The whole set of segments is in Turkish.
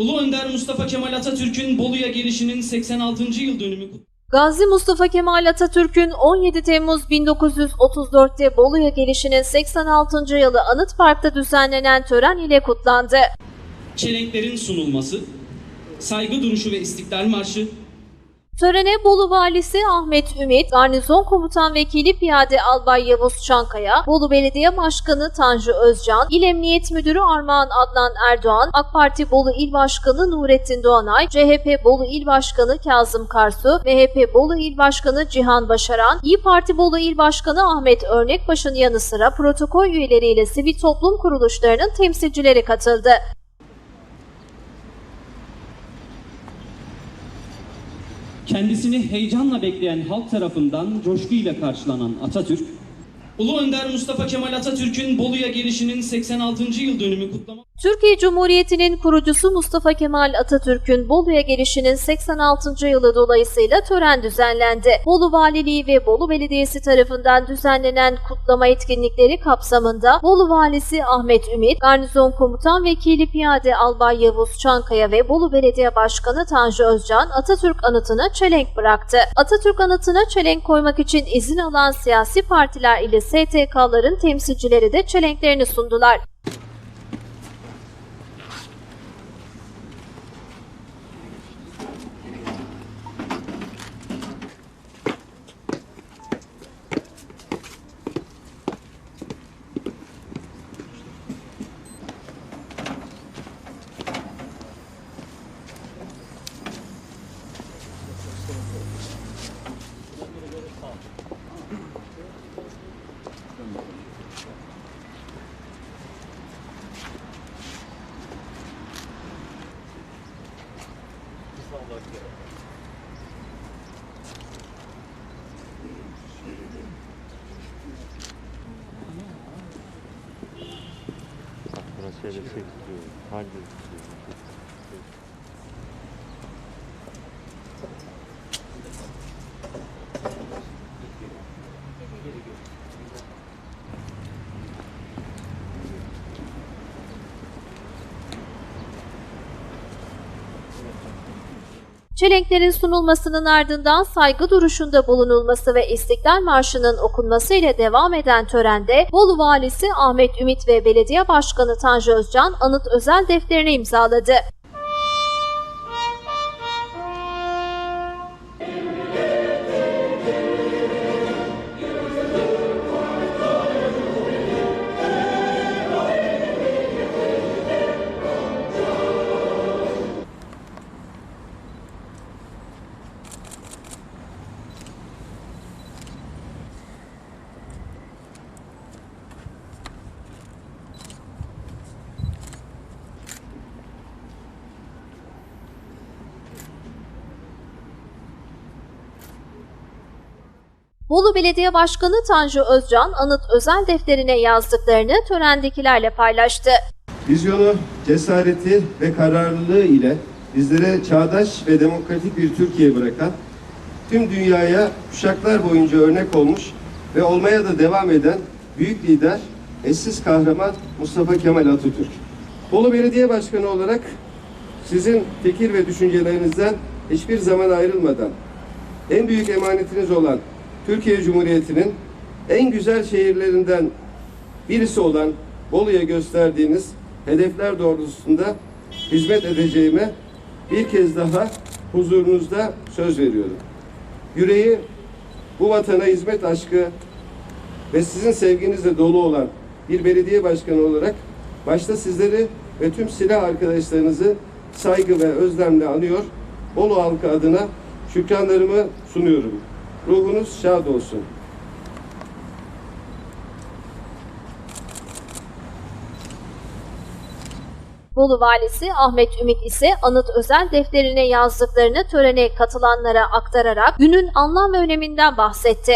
Ulu Önder Mustafa Kemal Atatürk'ün Bolu'ya gelişinin 86. yıl dönümü Gazi Mustafa Kemal Atatürk'ün 17 Temmuz 1934'te Bolu'ya gelişinin 86. yılı Anıt Park'ta düzenlenen tören ile kutlandı. çelenklerin sunulması, saygı duruşu ve istiklal marşı, Törene Bolu Valisi Ahmet Ümit, Garnizon Komutan Vekili Piyade Albay Yavuz Çankaya, Bolu Belediye Başkanı Tanju Özcan, İl Emniyet Müdürü Armağan Adnan Erdoğan, AK Parti Bolu İl Başkanı Nurettin Doğanay, CHP Bolu İl Başkanı Kazım Karsu, MHP Bolu İl Başkanı Cihan Başaran, İyi Parti Bolu İl Başkanı Ahmet Örnekbaş'ın yanı sıra protokol üyeleriyle sivil toplum kuruluşlarının temsilcileri katıldı. Kendisini heyecanla bekleyen halk tarafından coşkuyla karşılanan Atatürk, Ulu Önder Mustafa Kemal Atatürk'ün Bolu'ya gelişinin 86. yıl dönümü kutlama Türkiye Cumhuriyeti'nin kurucusu Mustafa Kemal Atatürk'ün Bolu'ya gelişinin 86. yılı dolayısıyla tören düzenlendi. Bolu Valiliği ve Bolu Belediyesi tarafından düzenlenen kutlama etkinlikleri kapsamında Bolu Valisi Ahmet Ümit, Garnizon Komutan Vekili Piyade Albay Yavuz Çankaya ve Bolu Belediye Başkanı Tanju Özcan Atatürk anıtına çelenk bıraktı. Atatürk anıtına çelenk koymak için izin alan siyasi partiler ile STK'ların temsilcileri de çelenklerini sundular. Burası şöyle şey tutuyor. Hangi Çelenklerin sunulmasının ardından saygı duruşunda bulunulması ve İstiklal Marşı'nın okunması ile devam eden törende Bolu Valisi Ahmet Ümit ve Belediye Başkanı Tanju Özcan anıt özel defterini imzaladı. Bolu Belediye Başkanı Tanju Özcan anıt özel defterine yazdıklarını törendekilerle paylaştı. Vizyonu, cesareti ve kararlılığı ile bizlere çağdaş ve demokratik bir Türkiye bırakan, tüm dünyaya kuşaklar boyunca örnek olmuş ve olmaya da devam eden büyük lider, eşsiz kahraman Mustafa Kemal Atatürk. Bolu Belediye Başkanı olarak sizin fikir ve düşüncelerinizden hiçbir zaman ayrılmadan en büyük emanetiniz olan Türkiye Cumhuriyeti'nin en güzel şehirlerinden birisi olan Bolu'ya gösterdiğiniz hedefler doğrultusunda hizmet edeceğime bir kez daha huzurunuzda söz veriyorum. Yüreği bu vatana hizmet aşkı ve sizin sevginizle dolu olan bir belediye başkanı olarak başta sizleri ve tüm silah arkadaşlarınızı saygı ve özlemle anıyor. Bolu halkı adına şükranlarımı sunuyorum. Ruhunuz şad olsun. Bolu Valisi Ahmet Ümit ise anıt özel defterine yazdıklarını törene katılanlara aktararak günün anlam ve öneminden bahsetti.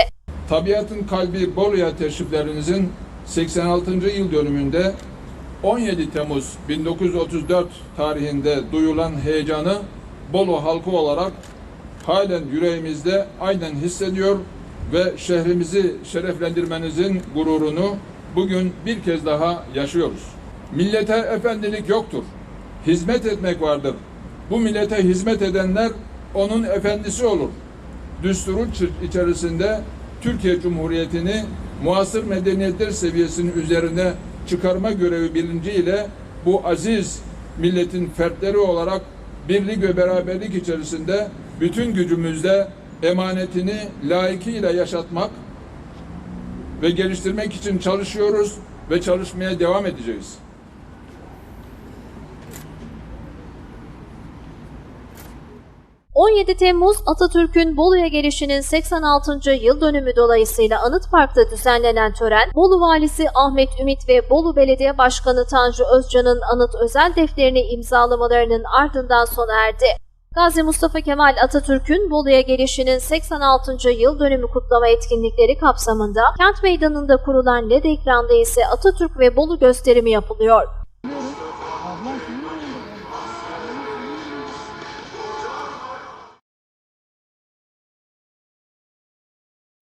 Tabiatın kalbi Bolu'ya teşriflerinizin 86. yıl dönümünde 17 Temmuz 1934 tarihinde duyulan heyecanı Bolu halkı olarak halen yüreğimizde aynen hissediyor ve şehrimizi şereflendirmenizin gururunu bugün bir kez daha yaşıyoruz. Millete efendilik yoktur. hizmet etmek vardır. Bu millete hizmet edenler onun efendisi olur. Düsturun çı- içerisinde Türkiye Cumhuriyeti'ni muasır medeniyetler seviyesinin üzerine çıkarma görevi bilinciyle bu aziz milletin fertleri olarak birlik ve beraberlik içerisinde bütün gücümüzle emanetini layıkıyla yaşatmak ve geliştirmek için çalışıyoruz ve çalışmaya devam edeceğiz. ...17 Temmuz Atatürk'ün Bolu'ya gelişinin 86. yıl dönümü dolayısıyla Anıt Park'ta düzenlenen tören, Bolu Valisi Ahmet Ümit ve Bolu Belediye Başkanı Tanju Özcan'ın anıt özel defterini imzalamalarının ardından sona erdi. Gazi Mustafa Kemal Atatürk'ün Bolu'ya gelişinin 86. yıl dönümü kutlama etkinlikleri kapsamında kent meydanında kurulan LED ekranda ise Atatürk ve Bolu gösterimi yapılıyor.